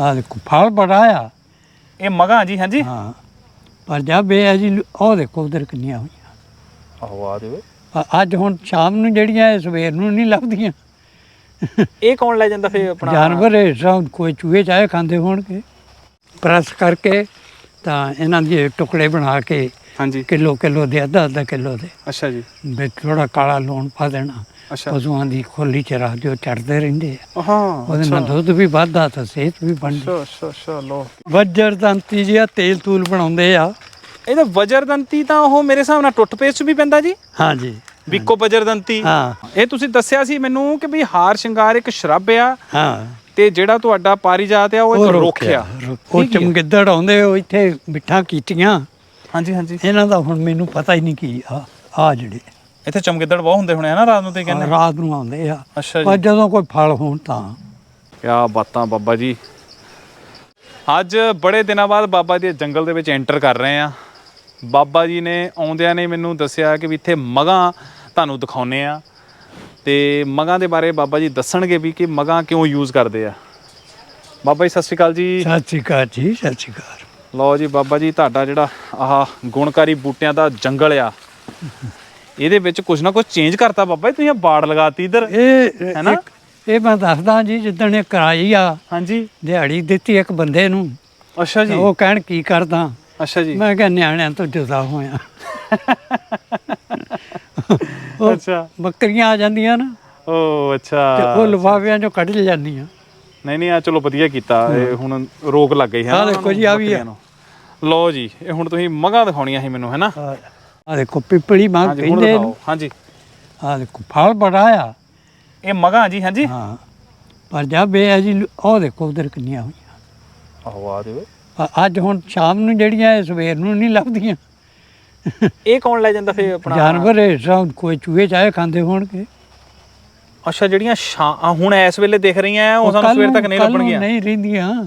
ਆ ਦੇਖੋ ਫਲ ਬੜਾ ਆ। ਇਹ ਮਗਾ ਜੀ ਹਾਂਜੀ? ਹਾਂ। ਪਰ ਜਦ ਇਹ ਹੈ ਜੀ ਉਹ ਦੇਖੋ ਉਧਰ ਕਿੰਨੀਆਂ ਹੋਈਆਂ। ਆਹੋ ਆ ਦੇਵੇ ਅ- ਅੱਜ ਹੁਣ ਸ਼ਾਮ ਨੂੰ ਜਿਹੜੀਆਂ ਇਹ ਸਵੇਰ ਨੂੰ ਨਹੀਂ ਲੱਭਦੀਆਂ। ਇਹ ਕੌਣ ਲੈ ਜਾਂਦਾ ਫੇ ਆਪਣਾ? ਜਾਨਵਰ ਇਹ ਸਭ ਕੋਈ ਚੂਹੇ ਚਾਹੇ ਖਾਂਦੇ ਹੋਣਗੇ। ਪ੍ਰੈਸ ਕਰਕੇ ਤਾਂ ਇਹਨਾਂ ਦੇ ਟੁਕੜੇ ਬਣਾ ਕੇ ਹਾਂਜੀ। ਕਿਲੋ ਕਿਲੋ ਦੇ ਅੱਧਾ ਅੱਧਾ ਕਿਲੋ ਦੇ। ਅੱਛਾ ਜੀ। ਵਿੱਚ ਥੋੜਾ ਕਾਲਾ ਲੂਣ ਪਾ ਦੇਣਾ। ਅੱਛਾ। ਪਸ਼ੂਆਂ ਦੀ ਖੋਲੀ ਚ ਰੱਖ ਦਿਓ ਚੜਦੇ ਰਹਿੰਦੇ ਆ। ਹਾਂ ਉਹਦੇ ਨਾਲ ਦੁੱਧ ਵੀ ਵੱਧਦਾ ਤਾਂ ਸਿਹਤ ਵੀ ਬਣਦੀ। ਅੱਛਾ ਅੱਛਾ ਲੋ ਵੱਜਰ ਦੰਤੀ ਜਿਹਾ ਤੇਲ ਤੂਲ ਬਣਾਉਂਦੇ ਆ। ਇਹਦਾ ਵਜਰਦੰਤੀ ਤਾਂ ਉਹ ਮੇਰੇ ਹਿਸਾਬ ਨਾਲ ਟੁੱਟ ਪੇਸਟ ਵੀ ਪੈਂਦਾ ਜੀ। ਹਾਂਜੀ ਵਿਕੋ ਵਜਰਦੰਤੀ ਹਾਂ। ਇਹ ਤੁਸੀਂ ਦੱਸਿਆ ਸੀ ਮੈਨੂੰ ਕਿ ਵੀ ਹਾਰ ਸ਼ਿੰਗਾਰ ਇੱਕ ਸ਼ਰਬ ਆ। ਹਾਂ। ਤੇ ਜਿਹੜਾ ਤੁਹਾਡਾ ਪਾਰੀਜਾਤ ਆ ਉਹ ਇੱਕ ਰੁੱਖ ਆ। ਉਹ ਚਮਗਿੱਦੜ ਆਉਂਦੇ ਉਹ ਇੱਥੇ ਮਿੱਠਾਂ ਕੀਤੀਆਂ। ਹਾਂਜੀ ਹਾਂਜੀ। ਇਹਨਾਂ ਦਾ ਹੁਣ ਮੈਨੂੰ ਪਤਾ ਹੀ ਨਹੀਂ ਕੀ ਆ ਆ ਜਿਹੜੇ। ਇੱਥੇ ਚਮਗਿੱਦੜ ਬਹੁਤ ਹੁੰਦੇ ਹੋਣੇ ਆ ਨਾ ਰਾਤ ਨੂੰ ਤੇ ਕਹਿੰਦੇ? ਰਾਤ ਨੂੰ ਆਉਂਦੇ ਆ। ਅੱਛਾ ਪਰ ਜੀ ਜਦੋਂ ਕੋਈ ਫਲ ਹੋਣ ਤਾਂ। ਕਿਆ ਬਾਤਾਂ ਬਾਬਾ ਜੀ। ਅੱਜ ਬੜੇ ਦਿਨਾਂ ਬਾਅਦ ਬਾਬਾ ਜੀ ਦੇ ਜੰਗਲ ਦੇ ਵਿੱਚ ਐਂਟਰ ਕਰ ਰਹੇ ਆ। ਬਾਬਾ ਜੀ ਨੇ ਆਉਂਦਿਆਂ ਨੇ ਮੈਨੂੰ ਦੱਸਿਆ ਕਿ ਵੀ ਇੱਥੇ ਮਗਾਂ ਤੁਹਾਨੂੰ ਦਿਖਾਉਨੇ ਆ। ਤੇ ਮਗਾਂ ਦੇ ਬਾਰੇ ਬਾਬਾ ਜੀ ਦੱਸਣਗੇ ਵੀ ਕਿ ਮਗਾਂ ਕਿਉਂ ਯੂਜ਼ ਕਰਦੇ ਆ। ਬਾਬਾ ਜੀ ਸਤਿ ਸ਼੍ਰੀ ਅਕਾਲ ਜੀ। ਸਤਿ ਸ਼੍ਰੀ ਅਕਾਲ ਜੀ ਸਤਿ ਸ਼੍ਰੀ ਅਕਾਲ। ਲਓ ਜੀ ਬਾਬਾ ਜੀ ਤੁਹਾਡਾ ਜਿਹੜਾ ਆਹ ਗੁਣਕਾਰੀ ਬੂਟਿਆਂ ਦਾ ਜੰਗਲ ਆ। ਇਹਦੇ ਵਿੱਚ ਕੁਝ ਨਾ ਕੁਝ ਚੇਂਜ ਕਰਤਾ ਬਾਬਾ ਜੀ ਤੁਸੀਂ ਬਾੜ ਲਗਾਤੀ ਇਧਰ। ਇਹ ਹੈਨਾ? ਇੱਕ- ਇਹ ਮੈਂ ਦੱਸਦਾ ਜੀ ਜਿੱਦਣ ਇਹ ਕਰਾਈ ਆ ਹਾਂਜੀ। ਦਿਹਾੜੀ ਦਿੱਤੀ ਇੱਕ ਬੰਦੇ ਨੂੰ। ਅੱਛਾ ਜੀ। ਉਹ ਕਹਿਣ ਕੀ ਕਰਦਾ? ਅੱਛਾ ਜੀ। ਮੈਂ ਕਿਹਾ ਨਿਆਣਿਆਂ ਤੋਂ ਜੁਦਾ ਹੋਇਆ। ਉਹ ਅੱਛਾ। ਬੱਕਰੀਆਂ ਆ ਜਾਂਦੀਆਂ ਨਾ। ਓ ਤੇ ਅੱਛਾ ਉਹ ਲਿਫਾਫਿਆਂ ਚੋਂ ਕੱਢ ਜਾਂਦੀਆਂ ਨਹੀਂ ਨਹੀਂ ਆ ਚਲੋ ਵਧੀਆ ਕੀਤਾ। ਇਹ ਹੁਣ ਰੋਕ ਲੱਗ ਗਈ ਹੈ ਆਹ ਦੇਖੋ ਜੀ, ਆਹ ਵੀ ਬੱਕਰੀਆਂ ਨੂੰ। ਲਓ ਜੀ ਇਹ ਹੁਣ ਤੁਸੀਂ ਮਗਾਂ ਦਿਖਾਉਣੀਆਂ ਸੀ ਮੈਨੂੰ ਹੈ। ਨਾ ਆ ਦੇਖੋ ਪਿਪਲੀ ਮਾਂ ਹਾਂਜੀ ਹੁਣ ਕਹਿੰਦੇ ਦਿਖਾਓ ਹਾਂਜੀ। ਆ ਦੇਖੋ ਫਲ ਬੜਾ ਆ। ਇਹ ਮਗਾਂ ਜੀ ਹਾਂਜੀ? ਹਾਂ ਪਰ ਜਦ ਇਹ ਹੈ ਜੀ ਉਹ ਦੇਖੋ ਉਧਰ ਕਿੰਨੀਆਂ ਹੋਈਆਂ। ਆਹੋ ਆ ਅ- ਅੱਜ ਹੁਣ ਸ਼ਾਮ ਨੂੰ ਜਿਹੜੀਆਂ ਇਹ ਸਵੇਰ ਨੂੰ ਨਹੀਂ ਲੱਭਦੀਆਂ। ਇਹ ਕੌਣ ਲੈ ਜਾਂਦਾ ਫੇ ਆਪਣਾ? ਜਾਨਵਰ ਇਹ ਸਭ ਕੋਈ ਚੂਹੇ ਚਾਹੇ ਖਾਂਦੇ ਹੋਣਗੇ। ਅੱਛਾ ਜਿਹੜੀਆਂ ਸ਼ਾ- ਹੁਣ ਇਸ ਵੇਲੇ ਦਿਖ ਰਹੀਆਂ ਉਹ ਸਾਨੂੰ ਕੱਲ੍ਹ ਸਵੇਰ ਤੱਕ ਨਹੀਂ ਕੱਲ੍ਹ ਨੂੰ ਲੱਭਣਗੀਆਂ? ਨਹੀਂ ਰਹਿੰਦੀਆਂ।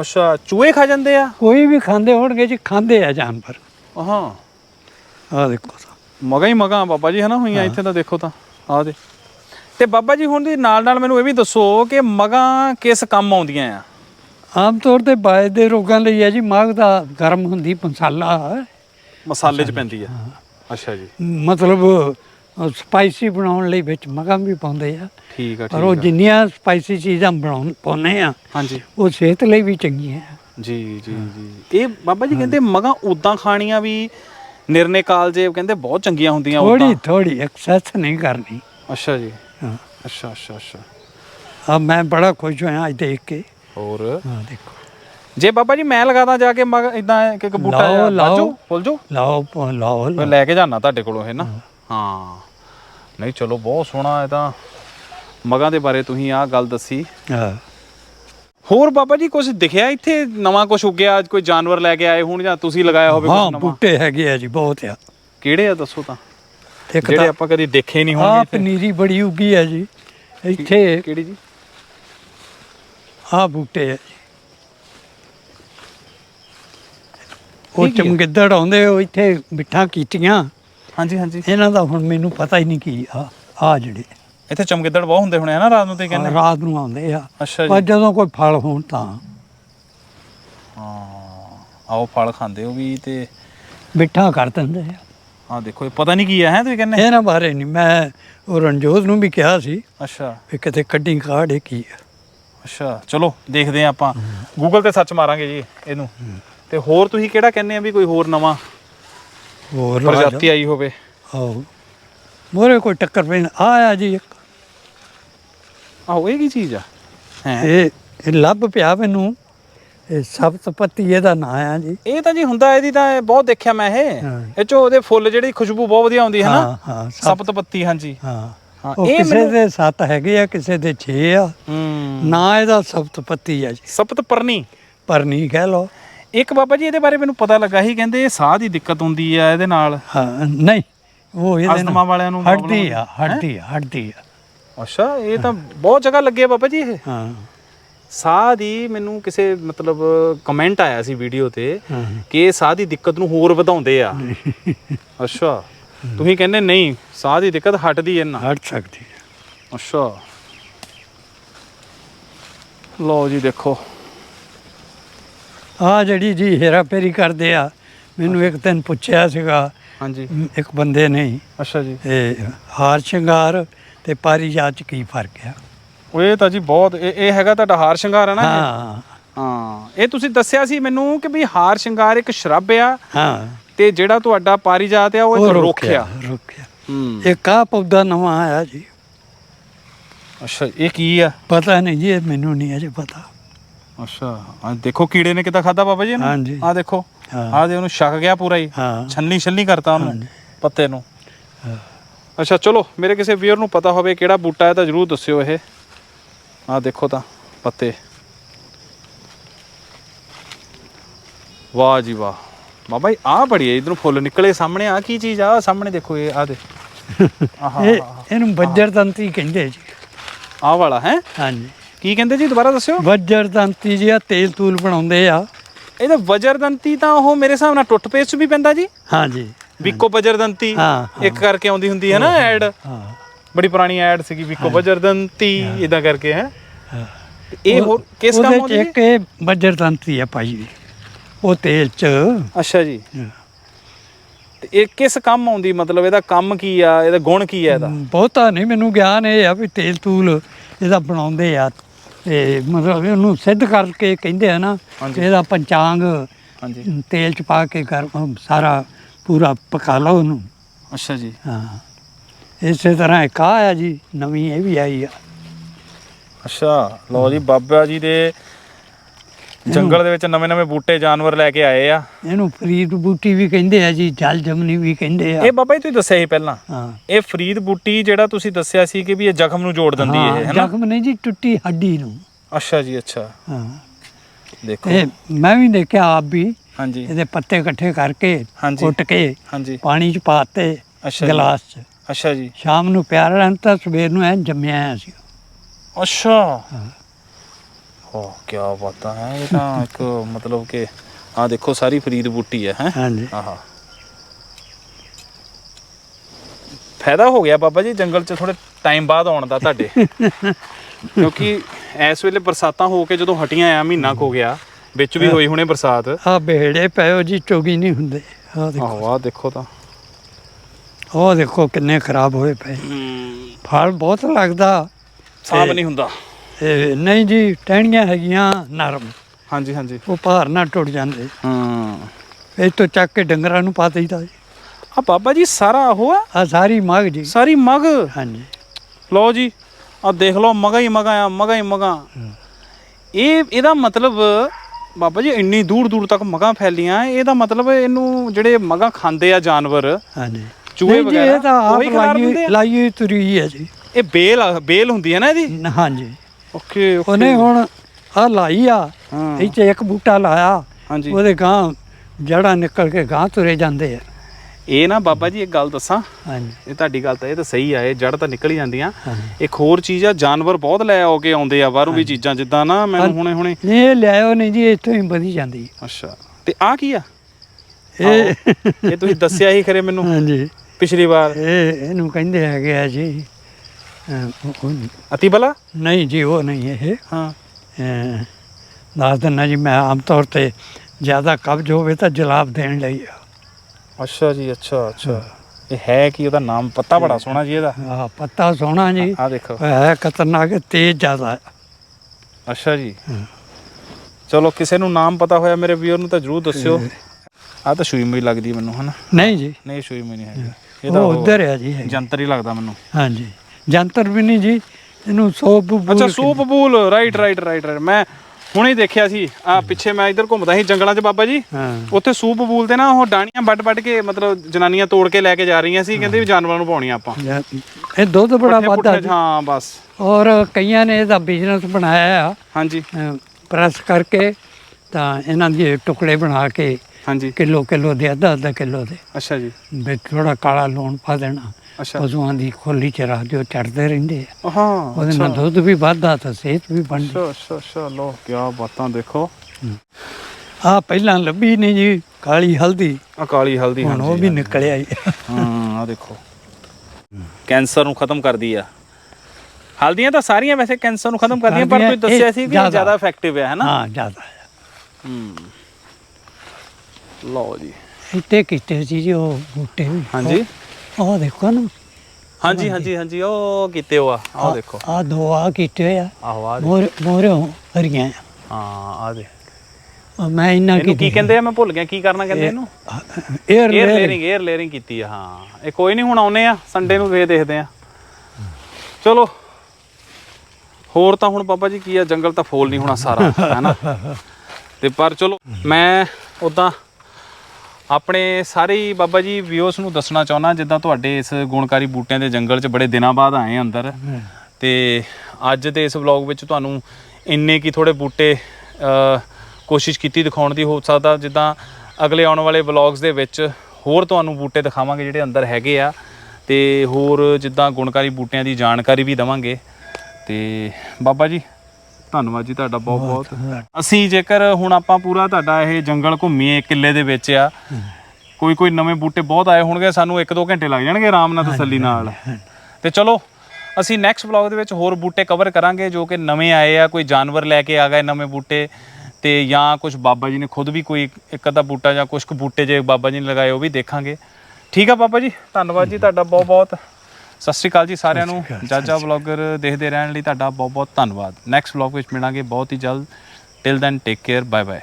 ਅੱਛਾ ਚੂਹੇ ਖਾ ਜਾਂਦੇ ਆ? ਕੋਈ ਵੀ ਖਾਂਦੇ ਹੋਣਗੇ ਜੀ ਖਾਂਦੇ ਆ ਜਾਨਵਰ। ਹਾਂ। ਆ ਦੇਖੋ ਤਾਂ। ਮਗਾਂ ਹੀ ਮਗਾਂ ਬਾਬਾ ਜੀ ਹਨਾ ਹੋਈਆਂ ਇੱਥੇ ਤਾਂ ਦੇਖੋ ਤਾਂ। ਆਹ ਦੇ। ਤੇ ਬਾਬਾ ਜੀ ਹੁਣ ਦੀ ਨਾਲ ਨਾਲ ਮੈਨੂੰ ਇਹ ਵੀ ਦੱਸੋ ਕਿ ਮਗਾਂ ਕਿਸ ਕੰਮ ਆਉਂਦੀਆਂ ਆ? ਆਮ ਤੌਰ ਤੇ ਬਾਇ ਦੇ ਰੋਗਾਂ ਲਈ ਹੈ ਜੀ ਮਾਗ ਦਾ ਗਰਮ ਹੁੰਦੀ ਮਸਾਲਾ। ਮਸਾਲੇ 'ਚ ਪੈਂਦੀ ਆ। ਅੱਛਾ ਜੀ। ਮਤਲਬ ਸਪਾਈਸੀ ਬਣਾਉਣ ਲਈ ਵਿੱਚ ਮਗਾਂ ਵੀ ਪਾਉਂਦੇ ਆ। ਠੀਕ ਆ ਪਰ ਉਹ ਜਿੰਨੀਆਂ ਸਪਾਈਸੀ ਚੀਜ਼ਾਂ ਬਣਾਉਣ ਪਾਉਂਦੇ ਆ ਹਾਂਜੀ। ਉਹ ਸਿਹਤ ਲਈ ਵੀ ਚੰਗੀਆਂ ਆ। ਜੀ ਜੀ ਜੀ। ਇਹ ਬਾਬਾ ਜੀ ਕਹਿੰਦੇ ਮਗਾਂ ਉਦਾਂ ਖਾਣੀਆਂ ਵੀ ਨਿਰਨੇ ਕਾਲ ਜੇ ਕਹਿੰਦੇ ਬਹੁਤ ਚੰਗੀਆਂ ਹੁੰਦੀਆਂ ਥੋੜੀ ਥੋੜੀ ਐਕਸੈਸ ਨਹੀਂ ਕਰਨੀ। ਅੱਛਾ ਜੀ। ਹਾਂ। ਅੱਛਾ ਅੱਛਾ ਅੱਛਾ। ਆ ਮੈਂ ਬੜਾ ਖੁਸ਼ ਹੋਇਆ ਅੱਜ ਦੇਖ ਕੇ। ਹੋਰ? ਹਾਂ ਦੇਖੋ। ਜੇ ਬਾਬਾ ਜੀ ਮੈਂ ਲਗਾਦਾ ਜਾ ਕੇ ਮਗ ਇਦਾਂ ਇੱਕ ਇੱਕ ਬੂਟਾ ਲਾਓ, ਫੁੱਲ ਜੋ? ਲਾਓ ਲਾਓ। ਲੈ ਕੇ ਜਾਣਾ ਤੁਹਾਡੇ ਕੋਲੋਂ ਇਹ ਨਾ। ਹਾਂ। ਨਹੀਂ ਚਲੋ ਬਹੁਤ ਸੋਹਣਾ ਇਹ ਤਾਂ। ਮਗਾਂ ਦੇ ਬਾਰੇ ਤੁਸੀਂ ਆਹ ਗੱਲ ਦੱਸੀ। ਹਾਂ। ਹੋਰ ਬਾਬਾ ਜੀ ਕੁਝ ਦਿਖਿਆ ਇੱਥੇ? ਨਵਾਂ ਕੁਝ ਉੱਗਿਆ ਕੋਈ ਜਾਨਵਰ ਲੈ ਕੇ ਆਏ ਹੋਣ ਜਾਂ ਤੁਸੀਂ ਲਗਾਇਆ ਹੋਵੇ ਹਾਂ ਕੁਝ ਨਵਾਂ? ਬੂਟੇ ਹੈਗੇ ਆ ਜੀ ਬਹੁਤ ਆ। ਕਿਹੜੇ ਆ ਦੱਸੋ ਤਾਂ। ਇੱਕ ਜਿਹੜੇ ਤਾਂ ਆਪਾਂ ਕਦੀ ਦੇਖੇ ਨਹੀਂ ਆ ਹੋਣਗੇ ਇੱਥੇ। ਪਨੀਰੀ ਬੜੀ ਉੱਗੀ ਆ ਜੀ ਇੱਥੇ ਕਿਹੜੀ ਜੀ? ਆ ਬੂਟੇ ਆ ਜੀ। ਉਹ ਆ? ਚਮਗਿੱਦੜ ਆਉਂਦੇ ਉਹ ਇੱਥੇ ਮਿੱਠਾਂ ਕੀਤੀਆਂ। ਹਾਂਜੀ ਹਾਂਜੀ। ਇਹਨਾਂ ਦਾ ਹੁਣ ਮੈਨੂੰ ਪਤਾ ਹੀ ਨਹੀਂ ਕੀ ਆ ਆ ਜਿਹੜੇ। ਇੱਥੇ ਚਮਗਿੱਦੜ ਬਹੁਤ ਹੁੰਦੇ ਹੋਣੇ ਆ ਨਾ ਰਾਤ ਨੂੰ ਤੇ ਕਹਿੰਦੇ? ਰਾਤ ਨੂੰ ਆਉਂਦੇ ਆ। ਅੱਛਾ ਪਰ ਜੀ ਜਦੋਂ ਕੋਈ ਫਲ ਹੋਣ ਤਾਂ। ਹਾਂ ਆਓ ਫਲ ਖਾਂਦੇ ਹੋ ਵੀ ਤੇ ਮਿੱਠਾ ਕਰ ਦਿੰਦੇ ਆ। ਆਹ ਦੇਖੋ ਇਹ ਪਤਾ ਨਹੀਂ ਕੀ ਆ ਹੈ ਤੁਸੀਂ ਕਹਿੰਦੇ? ਇਹਨਾਂ ਬਾਰੇ ਨਹੀਂ ਮੈਂ ਉਹ ਰਣਜੋਤ ਨੂੰ ਵੀ ਕਿਹਾ ਸੀ ਅੱਛਾ। ਵੀ ਕਿਤੇ ਕੱਢੀ ਕਾਢ ਇਹ ਕੀ ਆ। ਅੱਛਾ ਚਲੋ ਦੇਖਦੇ ਆ ਆਪਾਂ। ਗੂਗਲ ਤੇ ਸਰਚ ਮਾਰਾਂਗੇ ਜੀ ਇਹਨੂੰ। ਤੇ ਹੋਰ ਤੁਸੀਂ ਕਿਹੜਾ ਕਹਿੰਦੇ ਆ ਵੀ ਕੋਈ ਹੋਰ ਨਵਾਂ ਹੋਰ ਪ੍ਰਜਾਤੀ ਆਈ ਹੋਵੇ। ਆਓ ਮੋਰੇ ਕੋਈ ਟੱਕਰ ਪੈਣ ਆ ਆ ਜੀ ਇੱਕ। ਆਹੋ ਇਹ ਕੀ ਚੀਜ਼ ਆ? ਹੈ? ਇਹ ਇਹ ਲੱਭ ਪਿਆ ਮੈਨੂੰ। ਇਹ ਸਬਤਪਤੀ ਇਹਦਾ ਨਾਂ ਆ ਜੀ। ਇਹ ਤਾਂ ਜੀ ਹੁੰਦਾ ਇਹਦੀ ਤਾਂ ਇਹ ਬਹੁਤ ਦੇਖਿਆ ਮੈਂ ਇਹ। ਹਾਂ। ਇਹ ਚੋਂ ਉਹਦੇ ਫੁੱਲ ਜਿਹੜੀ ਖੁਸ਼ਬੂ ਬਹੁਤ ਵਧੀਆ ਆਉਂਦੀ ਹੈ ਹਾਂ ਨਾ ਹਾਂ ਸਬ- ਸਪਤ ਪੱਤੀ ਹਾਂਜੀ। ਹਾਂ। ਹਾਂ, ਉਹ ਇਹ ਕਿਸੇ ਮੈਨੂੰ- ਦੇ ਸੱਤ ਹੈਗੇ ਆ ਕਿਸੇ ਦੇ 6 ਆ। ਹੂੰ। ਨਾਂ ਇਹਦਾ ਸਬਤਪਤੀ ਆ ਜੀ। ਸਪਤ ਪਰਨੀ। ਪਰ ਨਹੀਂ ਕਹਿ ਲੋ ਇੱਕ ਬਾਬਾ ਜੀ ਇਹਦੇ ਬਾਰੇ ਮੈਨੂੰ ਪਤਾ ਲੱਗਾ ਸੀ ਕਹਿੰਦੇ ਇਹ ਸਾਹ ਦੀ ਦਿੱਕਤ ਹੁੰਦੀ ਆ ਇਹਦੇ ਨਾਲ। ਹਾਂ ਨਹੀਂ ਉਹ ਇਹਦੇ ਅਸਥਮਾ ਵਾਲਿਆਂ ਨੂੰ ਹਟਦੀ ਆ ਹਟਦੀ ਆ ਹਟਦੀ ਆ। ਅੱਛਾ ਇਹ ਤਾਂ ਬਹੁਤ ਜਗ੍ਹਾ ਲੱਗੇ ਆ ਬਾਬਾ ਜੀ ਇਹ। ਹਾਂ। ਸਾਹ ਦੀ ਮੈਨੂੰ ਕਿਸੇ ਮਤਲਬ ਕਮੈਂਟ ਆਇਆ ਸੀ ਵੀਡੀਓ ਤੇ ਹਾਂ। ਕਿ ਸਾਹ ਦੀ ਦਿੱਕਤ ਨੂੰ ਹੋਰ ਵਧਾਉਂਦੇ ਆ। ਅੱਛਾ ਤੁਸੀਂ ਕਹਿੰਦੇ ਨਹੀਂ ਸਾਹ ਦੀ ਦਿੱਕਤ ਹਟਦੀ ਐ ਨਾ। ਹਟ ਸਕਦੀ ਆ। ਅੱਛਾ। ਲਓ ਜੀ ਦੇਖੋ। ਆ ਜਿਹੜੀ ਜੀ ਹੇਰਾ ਫੇਰੀ ਕਰਦੇ ਆ ਮੈਨੂੰ ਇੱਕ ਦਿਨ ਪੁੱਛਿਆ ਸੀਗਾ ਹਾਂਜੀ। ਇੱਕ ਬੰਦੇ ਨੇ। ਅੱਛਾ ਜੀ। ਇਹ ਹਾਰ ਸ਼ਿੰਗਾਰ ਤੇ ਪਾਰੀਜਾਤ ਚ ਕੀ ਫ਼ਰਕ ਆ? ਉਹ ਇਹ ਤਾਂ ਜੀ ਬਹੁਤ ਇਹ ਇਹ ਹੈਗਾ ਤੁਹਾਡਾ ਹਾਰ ਸ਼ਿੰਗਾਰ ਹੈ ਨਾ ਇਹ? ਹਾਂ। ਹਾਂ। ਇਹ ਤੁਸੀਂ ਦੱਸਿਆ ਸੀ ਮੈਨੂੰ ਕਿ ਵੀ ਹਾਰ ਸ਼ਿੰਗਾਰ ਇੱਕ ਸ਼ਰਬ ਆ ਹਾਂ। ਤੇ ਜਿਹੜਾ ਤੁਹਾਡਾ ਪਾਰੀਜਾਤ ਆ ਉਹ ਇੱਕ ਰੁੱਖ ਆ। ਰੁੱਖਿਆ ਹੂੰ। ਇੱਕ ਆ ਪੌਦਾ ਨਵਾਂ ਆਇਆ ਜੀ। ਅੱਛਾ ਇਹ ਕੀ ਆ? ਪਤਾ ਨਹੀਂ ਜੀ ਇਹ ਮੈਨੂੰ ਨਹੀਂ ਅਜੇ ਪਤਾ। ਅੱਛਾ। ਆ ਦੇਖੋ ਕੀੜੇ ਨੇ ਕਿੱਦਾਂ ਖਾਦਾ ਬਾਬਾ ਜੀ ਹਾਂਜੀ। ਆ ਦੇਖੋ। ਹਾਂ। ਆ ਦੇ ਉਹਨੂੰ ਛਕ ਗਿਆ ਪੂਰਾ ਹੀ। ਹਾਂ। ਛੰਨੀ ਛੰਨੀ ਕਰਤਾ ਉਹਨੂੰ ਹਾਂਜੀ। ਪੱਤੇ ਨੂੰ। ਹਾਂ। ਅੱਛਾ ਚਲੋ ਮੇਰੇ ਕਿਸੇ ਵੀਰ ਨੂੰ ਪਤਾ ਹੋਵੇ ਕਿਹੜਾ ਬੂਟਾ ਹੈ ਤਾਂ ਜਰੂਰ ਦੱਸਿਓ ਇਹ। ਆ ਦੇਖੋ ਤਾਂ ਪੱਤੇ। ਵਾਹ ਜੀ ਵਾਹ। ਬਾਬਾ ਜੀ ਆ ਬੜੀ ਹੈ ਇਧਰੋਂ ਫੁੱਲ ਨਿਕਲੇ ਸਾਹਮਣੇ। ਆ ਕੀ ਚੀਜ਼ ਆ? ਆਹ ਸਾਹਮਣੇ ਦੇਖੋ ਇਹ ਆ ਦੇ ਆਹਾ ਇਹ ਇਹਨੂੰ ਬੱਜਰ ਦੰਤੀ ਕਹਿੰਦੇ ਜੀ। ਆ ਵਾਲਾ ਹੈ? ਹਾਂਜੀ। ਕੀ ਕਹਿੰਦੇ ਜੀ ਦੁਬਾਰਾ ਦੱਸਿਓ? ਬੱਜਰ ਦੰਤੀ ਜੀ ਆ ਤੇਲ ਤੂਲ ਬਣਾਉਂਦੇ ਆ। ਇਹਦਾ ਵਜਰਦੰਤੀ ਤਾਂ ਉਹ ਮੇਰੇ ਹਿਸਾਬ ਨਾਲ ਟੁੱਟਪੇਸਟ 'ਚ ਵੀ ਪੈਂਦਾ ਜੀ। ਹਾਂਜੀ। ਵਿਕੋ ਵਜਰਦੰਤੀ ਹਾਂ, ਇੱਕ ਕਰਕੇ ਆਉਂਦੀ ਹੁੰਦੀ ਹੈ ਨਾ ਐਡ। ਹਾਂ। ਬੜੀ ਪੁਰਾਣੀ ਐਡ ਸੀਗੀ ਵਿਕੋ ਵਜਰਦੰਤੀ ਇਦਾਂ ਕਰਕੇ ਹੈ। ਇਹ ਹੋਰ ਕਿਸ ਕੰਮ ਉਹਦੇ ਇੱਕ ਇਹ ਬੱਜਰ ਦੰਤੀ ਆ ਭਾਈ ਜੀ ਉਹ ਤੇਲ ਚ। ਅੱਛਾ ਜੀ। ਤੇ ਇਹ ਕਿਸ ਕੰਮ ਆਉਂਦੀ? ਮਤਲਬ ਇਹਦਾ ਕੰਮ ਕੀ ਆ? ਇਹਦਾ ਗੁਣ ਕੀ ਆ ਇਹਦਾ? ਬਹੁਤਾ ਨਹੀਂ ਮੈਨੂੰ ਗਿਆਨ ਇਹ ਆ ਵੀ ਤੇਲ ਤੂਲ ਇਹਦਾ ਬਣਾਉਂਦੇ ਆ। ਤੇ ਮਤਲਬ ਇਹਨੂੰ ਸਿੱਧ ਕਰਕੇ ਕਹਿੰਦੇ ਆ ਨਾ ਹਾਂਜੀ। ਇਹਦਾ ਪੰਚਾਂਗ ਹਾਂਜੀ। ਤੇਲ ਚ ਪਾ ਕੇ ਗਰਮ ਸਾਰਾ ਪੂਰਾ ਪਕਾ ਲਓ ਉਹਨੂੰ। ਅੱਛਾ ਜੀ। ਹਾਂ। ਇਸੇ ਤਰ੍ਹਾਂ ਇੱਕ ਆਹ ਆ ਜੀ ਨਵੀਂ ਇਹ ਵੀ ਆਈ ਆ। ਅੱਛਾ ਲਓ ਜੀ ਬਾਬਾ ਜੀ ਦੇ ਜੰਗਲ ਦੇ ਵਿੱਚ ਨਵੇਂ-ਨਵੇਂ ਬੂਟੇ ਜਾਨਵਰ ਲੈ ਕੇ ਆਏ ਆ। ਇਹਨੂੰ ਫਰੀਦ ਬੂਟੀ ਵੀ ਕਹਿੰਦੇ ਆ ਜੀ ਜਲ ਜਮਨੀ ਵੀ ਕਹਿੰਦੇ ਆ। ਇਹ ਬਾਬਾ ਜੀ ਤੁਸੀਂ ਦੱਸਿਆ ਸੀ ਪਹਿਲਾਂ। ਹਾਂ। ਇਹ ਫਰੀਦ ਬੂਟੀ ਜਿਹੜਾ ਤੁਸੀਂ ਦੱਸਿਆ ਸੀ ਕਿ ਵੀ ਇਹ ਜ਼ਖਮ ਨੂੰ ਜੋੜ ਦਿੰਦੀ ਹਾਂ, ਹੈ ਨਾ? ਜ਼ਖਮ ਨਹੀਂ ਜੀ ਟੁੱਟੀ ਹੱਡੀ ਨੂੰ। ਅੱਛਾ ਜੀ ਅੱਛਾ। ਹਾਂ। ਦੇਖੋ। ਇਹ ਮੈਂ ਵੀ ਦੇਖਿਆ ਆਪ ਵੀ। ਹਾਂਜੀ। ਇਹਦੇ ਪੱਤੇ ਇਕੱਠੇ ਕਰਕੇ। ਕੁੱਟ ਕੇ ਹਾਂਜੀ। ਪਾਣੀ ਚ ਪਾਤੇ। ਗਲਾਸ ਚ। ਅੱਛਾ ਜੀ। ਸ਼ਾਮ ਨੂੰ ਪਿਆਰ ਲੈਣ ਤਾਂ ਸਵੇਰ ਨੂੰ ਐ ਜੰਮਿਆ ਆਇਆ ਸੀ। ਅੱਛਾ। ਹਾਂ। ਹੋ ਕੀ ਬਾਤਾਂ ਹੈ ਇਹ ਤਾਂ ਇੱਕ ਮਤਲਬ ਕਿ ਆ ਦੇਖੋ ਸਾਰੀ ਫਰੀਦ ਬੂਟੀ ਹੈ ਹੈ? ਹਾਂਜੀ। ਆਹਾ। ਫਾਇਦਾ ਹੋ ਗਿਆ ਬਾਬਾ ਜੀ ਜੰਗਲ 'ਚ ਥੋੜੇ ਟਾਈਮ ਬਾਅਦ ਆਉਣ ਦਾ ਤੁਹਾਡੇ। ਕਿਉਂਕਿ ਇਸ ਵੇਲੇ ਬਰਸਾਤਾਂ ਹੋ ਕੇ ਜਦੋਂ ਹਟੀਆਂ ਆ ਮਹੀਨਾ ਕੁ ਹੋ ਗਿਆ ਵਿੱਚ ਵੀ ਹੋਈ ਹੁਣੇ ਬਰਸਾਤ। ਆ ਬਿਹੜੇ ਪਏ ਜੀ ਚੋਗੀ ਨਹੀਂ ਹੁੰਦੇ। ਆ ਦੇਖੋ। ਆਹੋ ਦੇਖੋ ਤਾਂ। ਉਹ ਦੇਖੋ ਕਿੰਨੇ ਖਰਾਬ ਹੋਏ ਪਏ। ਫਲ ਬਹੁਤ ਲੱਗਦਾ। ਸਾਬ ਨਹੀਂ ਹੁੰਦਾ। ਨਹੀਂ ਜੀ ਟਹਿਣੀਆਂ ਹੈਗੀਆਂ ਨਰਮ। ਹਾਂਜੀ ਹਾਂਜੀ। ਉਹ ਭਾਰ ਨਾਲ ਟੁੱਟ ਜਾਂਦੇ। ਹਾਂ। ਇਹ ਤੋਂ ਚੱਕ ਕੇ ਡੰਗਰਾਂ ਨੂੰ ਪਾ ਦਈਦਾ ਜੀ। ਆ ਬਾਬਾ ਜੀ ਸਾਰਾ ਉਹ ਆ? ਆ ਸਾਰੀ ਮਗ ਜੀ। ਸਾਰੀ ਮਗ? ਹਾਂਜੀ। ਲਓ ਜੀ ਆ ਦੇਖ ਲਓ ਮਗਾ ਹੀ ਮਗਾ ਆ ਮਗਾ ਹੀ ਮਗਾ। ਇਹ ਇਹਦਾ ਮਤਲਬ ਬਾਬਾ ਜੀ ਇੰਨੀ ਦੂਰ ਦੂਰ ਤੱਕ ਮਗਾ ਫੈਲੀਆਂ ਇਹਦਾ ਮਤਲਬ ਇਹਨੂੰ ਜਿਹੜੇ ਮਗਾ ਖਾਂਦੇ ਆ ਜਾਨਵਰ ਹਾਂਜੀ। ਚੂਹੇ ਵਗੈਰਾ, ਉਹੀ ਖਿਲਾਰ ਦਿੰਦੇ ਲਾਈ ਤੁਰੀ ਹੈ ਜੀ। ਇਹ ਬੇਲ ਬੇਲ ਹੁੰਦੀ ਹੈ ਨਾ ਇਹਦੀ? ਹਾਂਜੀ। Okay okay. ਉਹਨੇ ਹੁਣ ਆ ਲਾਈ ਆ ਹਾਂ। ਇਹ ਚ ਇੱਕ ਬੂਟਾ ਲਾਇਆ ਹਾਂਜੀ। ਉਹਦੇ ਗਾਂ ਜੜਾਂ ਨਿਕਲ ਕੇ ਗਾਂ ਤੁਰੇ ਜਾਂਦੇ ਆ। ਇਹ ਨਾ ਬਾਬਾ ਜੀ ਇੱਕ ਗੱਲ ਦੱਸਾਂ। ਹਾਂਜੀ। ਇਹ ਤੁਹਾਡੀ ਗੱਲ ਤਾਂ ਇਹ ਤਾਂ ਸਹੀ ਆ ਇਹ ਜੜ ਤਾਂ ਨਿਕਲ ਹੀ ਜਾਂਦੀਆਂ। ਹਾਂਜੀ। ਇੱਕ ਹੋਰ ਚੀਜ਼ ਆ ਜਾਨਵਰ ਬਹੁਤ ਲੈ ਆਓ ਕੇ ਆਉਂਦੇ ਆ ਬਾਹਰੋਂ ਵੀ ਚੀਜ਼ਾਂ ਜਿੱਦਾਂ ਨਾ ਮੈਨੂੰ ਹੁਣੇ ਹੁਣੇ। ਨਹੀਂ ਇਹ ਲਿਆਓ ਨਹੀਂ ਜੀ ਇੱਥੋਂ ਹੀ ਵਧੀ ਜਾਂਦੀ। ਅੱਛਾ। ਤੇ ਆ ਕੀ ਆ? ਇਹ ਇਹ ਤੁਸੀਂ ਦੱਸਿਆ ਹੀ ਖਰੇ ਮੈਨੂੰ। ਹਾਂਜੀ। ਪਿਛਲੀ ਵਾਰ। ਇਹ ਇਹਨੂੰ ਕਹਿੰਦੇ ਹੈਗੇ ਆ ਜੀ। ਅਹ, ਉਹ- ਉਹ- ਅਤੀਬਲਾ? ਨਹੀਂ ਜੀ ਉਹ ਨਹੀਂ ਇਹ। ਹਾਂ। ਅਹ, ਦੱਸ ਦਿੰਦਾ ਜੀ ਮੈਂ ਆਮ ਤੌਰ ਤੇ ਜ਼ਿਆਦਾ ਕਬਜ਼ ਹੋਵੇ ਤਾਂ ਜਲਾਬ ਦੇਣ ਲਈ ਆ। ਅੱਛਾ ਜੀ ਅੱਛਾ ਅੱਛਾ। ਇਹ ਹੈ ਕੀ ਉਹਦਾ ਨਾਮ? ਪੱਤਾ ਬੜਾ ਸੋਹਣਾ ਜੀ ਇਹਦਾ। ਆਹ, ਪੱਤਾ ਸੋਹਣਾ ਜੀ। ਆ ਦੇਖੋ। ਹੈ ਖਤਰਨਾਕ ਤੇਜ਼ ਜ਼ਿਆਦਾ। ਅੱਛਾ ਜੀ। ਹਾਂ। ਚਲੋ ਕਿਸੇ ਨੂੰ ਨਾਮ ਪਤਾ ਹੋਇਆ ਮੇਰੇ ਵੀਰ ਨੂੰ ਤਾਂ ਜਰੂਰ ਦੱਸਿਓ। ਆ ਤਾਂ ਸੂਈ ਮਈ ਲੱਗਦੀ ਮੈਨੂੰ ਹਨਾ? ਨਹੀਂ ਜੀ। ਨਹੀਂ ਸੂਈ ਮਈ ਨਹੀਂ ਹੈਗੀ। ਇਹ ਤਾਂ ਉਹ ਉਧਰ ਹੈ ਜੀ ਹੈਗੀ। ਜੰਤਰ ਹੀ ਲੱਗਦਾ ਮੈਨੂੰ। ਹਾਂਜੀ। ਜੰਤਰ ਵੀ ਨਹੀਂ ਜੀ ਇਹਨੂੰ ਸੋਪ ਬੂਲ ਅੱਛਾ soup bowl. Right right right right ਮੈਂ ਹੁਣੇ ਦੇਖਿਆ ਸੀ। ਆ ਪਿੱਛੇ ਮੈਂ ਇੱਧਰ ਘੁੰਮਦਾ ਸੀ ਜੰਗਲਾਂ 'ਚ ਬਾਬਾ ਜੀ। ਹਾਂ। ਉੱਥੇ ਸੂਪ ਬੂਲ ਤੇ ਨਾ ਉਹ ਡਾਣੀਆਂ ਵੱਡ ਵੱਡ ਕੇ ਮਤਲਬ ਜਨਾਨੀਆਂ ਤੋੜ ਕੇ ਲੈ ਕੇ ਜਾ ਰਹੀਆਂ ਸੀ। ਕਹਿੰਦੇ ਵੀ ਜਾਨਵਰਾਂ ਨੂੰ ਪਾਉਣੀਆਂ ਆਪਾਂ। ਜਾਂ- ਇਹ ਦੁੱਧ ਬੜਾ ਪੱਠੇ ਪੁੱਠੇ 'ਚ, ਹਾਂ ਬਸ। ਔਰ ਕਈਆਂ ਨੇ ਇਹਦਾ ਬਿਜ਼ਨਸ ਬਣਾਇਆ ਆ। ਹਾਂਜੀ। ਪ੍ਰੈਸ ਕਰਕੇ ਤਾਂ ਇਹਨਾਂ ਦੇ ਟੁਕੜੇ ਬਣਾ ਕੇ ਹਾਂਜੀ। ਕਿਲੋ ਕਿਲੋ ਦੇ ਅੱਧਾ ਅੱਧਾ ਕਿਲੋ ਦੇ। ਅੱਛਾ ਜੀ। ਵਿੱਚ ਥੋੜਾ ਕਾਲਾ ਲੂਣ ਪਾ ਦੇਣਾ। ਅੱਛਾ। ਪਸ਼ੂਆਂ ਦੀ ਖੋਲੀ ਚ ਰੱਖ ਦਿਓ ਚੜਦੇ ਰਹਿੰਦੇ ਆ। ਹਾਂ ਉਹਦੇ ਨਾਲ ਦੁੱਧ ਵੀ ਵੱਧਦਾ ਤਾਂ ਸਿਹਤ ਵੀ ਬਣਦੀ। ਅੱਛਾ ਅੱਛਾ ਅੱਛਾ ਲੋ ਕੀ ਬਾਤਾਂ ਦੇਖੋ। ਆ ਪਹਿਲਾਂ ਲੱਭੀ ਨਹੀਂ ਜੀ ਕਾਲੀ ਹਲਦੀ। ਆ ਕਾਲੀ ਹਲਦੀ ਹੁਣ ਉਹ ਵੀ ਨਿਕਲ ਆਈ ਹਾਂ। ਆ ਦੇਖੋ। ਕੈਂਸਰ ਨੂੰ ਖਤਮ ਕਰਦੀ ਆ। ਹਲਦੀਆਂ ਤਾਂ ਸਾਰੀਆਂ ਵੈਸੇ ਕੈਂਸਰ ਨੂੰ ਖਤਮ ਕਰਦੀਆਂ ਪਰ ਤੁਸੀਂ ਦੱਸਿਆ ਇਹ ਸੀ ਕਿ ਇਹ ਜ਼ਿਆਦਾ। ਜ਼ਿਆਦਾ ਇਫੈਕਟਿਵ ਹੈ ਹੈਨਾ? ਹਾਂ ਜ਼ਿਆਦਾ ਹੈ। ਹੂੰ। ਲਓ ਜੀ। ਇੱਥੇ ਕੀਤੇ ਸੀ ਜੀ ਉਹ ਬੂਟੇ ਵੀ। ਹਾਂਜੀ। ਉਹ ਦੇਖੋ ਨਾ। ਹਾਂਜੀ ਹਾਂਜੀ ਹਾਂਜੀ ਉਹ ਕੀਤੇ ਹੋ ਆ ਆਹ ਦੇਖੋ। ਆ ਦੋ ਆ ਕੀਤੇ ਹੋਏ ਆ। ਆਹੋ ਆ ਦੇ। ਮੋਰ ਮੋਰੋਂ ਹਰੀਆਂ ਆ। ਹਾਂ ਆ ਦੇ ਮੈਂ ਇਹਨਾਂ ਇਹਨੂੰ ਕੀ ਕਹਿੰਦੇ ਆ? ਮੈਂ ਭੁੱਲ ਗਿਆ। ਕੀ ਕਰਨਾ ਕਹਿੰਦੇ ਇਹਨੂੰ? ਏਅਰ ਲੇਅਰਿੰਗ 에ਅਰ ਲੇਅਰਿੰਗ ਕੀਤੀ ਆ ਹਾਂ। ਇਹ ਕੋਈ ਨਹੀਂ ਹੁਣ ਆਉਨੇ ਆ। ਸੰਡੇ ਨੂੰ ਵੇ ਦੇਖਦੇ ਆ। ਚਲੋ। ਹੋਰ ਤਾਂ ਹੁਣ ਬਾਬਾ ਜੀ ਕੀ ਆ? ਜੰਗਲ ਤਾਂ ਫੋਲ ਨਹੀਂ ਹੋਣਾ ਸਾਰਾ ਹੈਨਾ ਤੇ ਪਰ ਚਲੋ ਮੈਂ ਉਦਾਂ ਆਪਣੇ ਸਾਰੇ ਹੀ ਬਾਬਾ ਜੀ ਵਿਊਸ ਨੂੰ ਦੱਸਣਾ ਚਾਹੁੰਦਾ ਜਿੱਦਾਂ ਤੁਹਾਡੇ ਇਸ ਗੁਣਕਾਰੀ ਬੂਟਿਆਂ ਦੇ ਜੰਗਲ 'ਚ ਬੜੇ ਦਿਨਾਂ ਬਾਅਦ ਆਏ ਅੰਦਰ। ਤੇ ਅੱਜ ਦੇ ਇਸ ਵਲੌਗ ਵਿੱਚ ਤੁਹਾਨੂੰ ਇੰਨੇ ਕੀ ਥੋੜੇ ਬੂਟੇ ਕੋਸ਼ਿਸ਼ ਕੀਤੀ ਦਿਖਾਉਣ ਦੀ ਹੋ ਸਕਦਾ ਜਿੱਦਾਂ ਅਗਲੇ ਆਉਣ ਵਾਲੇ ਵਲੌਗਸ ਦੇ ਵਿੱਚ ਹੋਰ ਤੁਹਾਨੂੰ ਬੂਟੇ ਦਿਖਾਵਾਂਗੇ ਜਿਹੜੇ ਅੰਦਰ ਹੈਗੇ ਆ। ਤੇ ਹੋਰ ਜਿੱਦਾਂ ਗੁਣਕਾਰੀ ਬੂਟਿਆਂ ਦੀ ਜਾਣਕਾਰੀ ਵੀ ਦਵਾਂਗੇ। ਤੇ ਬਾਬਾ ਜੀ ਧੰਨਵਾਦ ਜੀ ਤੁਹਾਡਾ ਬਹੁਤ ਬਹੁਤ ਅਸੀਂ ਜੇਕਰ ਹੁਣ ਆਪਾਂ ਪੂਰਾ ਤੁਹਾਡਾ ਇਹ ਜੰਗਲ ਘੁੰਮੀਏ ਕਿੱਲੇ ਦੇ ਵਿੱਚ ਆ ਕੋਈ ਕੋਈ ਨਵੇਂ ਬੂਟੇ ਬਹੁਤ ਆਏ ਹੋਣਗੇ ਸਾਨੂੰ 1-2 ਘੰਟੇ ਲੱਗ ਜਾਣਗੇ ਆਰਾਮ ਨਾਲ ਤਸੱਲੀ ਨਾਲ। ਤੇ ਚਲੋ ਅਸੀਂ ਨੈਕਸਟ ਵਲੌਗ ਦੇ ਵਿੱਚ ਹੋਰ ਬੂਟੇ ਕਵਰ ਕਰਾਂਗੇ ਜੋ ਕਿ ਨਵੇਂ ਆਏ ਆ ਕੋਈ ਜਾਨਵਰ ਲੈ ਕੇ ਆ ਗਏ ਨਵੇਂ ਬੂਟੇ ਤੇ ਜਾਂ ਕੁਝ ਬਾਬਾ ਜੀ ਨੇ ਖੁਦ ਵੀ ਕੋਈ ਇੱਕ ਅੱਧਾ ਬੂਟਾ ਜਾਂ ਕੁਝ ਕੁ ਬੂਟੇ ਜੇ ਬਾਬਾ ਜੀ ਨੇ ਲਗਾਏ ਉਹ ਵੀ ਦੇਖਾਂਗੇ। ਠੀਕ ਆ ਬਾਬਾ ਜੀ ਧੰਨਵਾਦ ਜੀ ਤੁਹਾਡਾ ਬਹੁਤ ਬਹੁਤ ਸਤਿ ਸ਼੍ਰੀ ਅਕਾਲ ਜੀ ਸਾਰਿਆਂ ਨੂੰ। ਜਾਜਾ ਵਲੌਗਰ ਦੇਖਦੇ ਰਹਿਣ ਲਈ ਤੁਹਾਡਾ ਬਹੁਤ ਬਹੁਤ ਧੰਨਵਾਦ। ਨੈਕਸਟ ਵਲੌਗ ਵਿੱਚ ਮਿਲਾਂਗੇ। ਬਹੁਤ ਹੀ ਜਲਦ। Till then take care bye bye